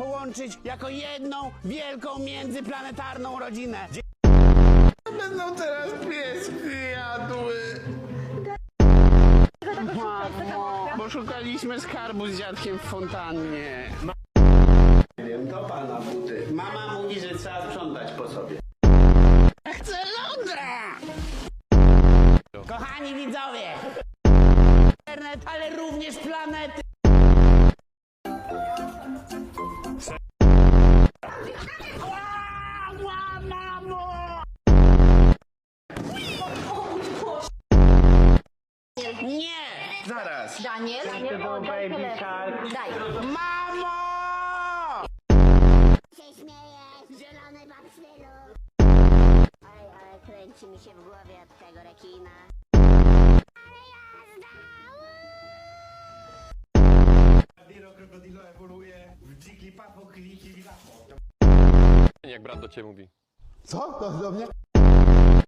połączyć jako jedną wielką międzyplanetarną rodzinę. Będą teraz pieski jadły. Mamo, bo szukaliśmy skarbu z dziadkiem w fontannie. Nie wiem, to pana buty. Mama mówi, że trzeba sprzątać po sobie. Ja Chcę lądra! Kochani widzowie! Internet, ale również planety. Ła, mamo! Nie! Zaraz! Daniel, Daniel, baby telefon. Daj. Mamo! się śmieje, zielony papsylu. Oj, ale kręci mi się w głowie od tego rekina. Ale jazda! Krokodilo ewoluuje w dziki papo, kliki, wilapo. Jak brat do ciebie mówi. Co? Do, do mnie?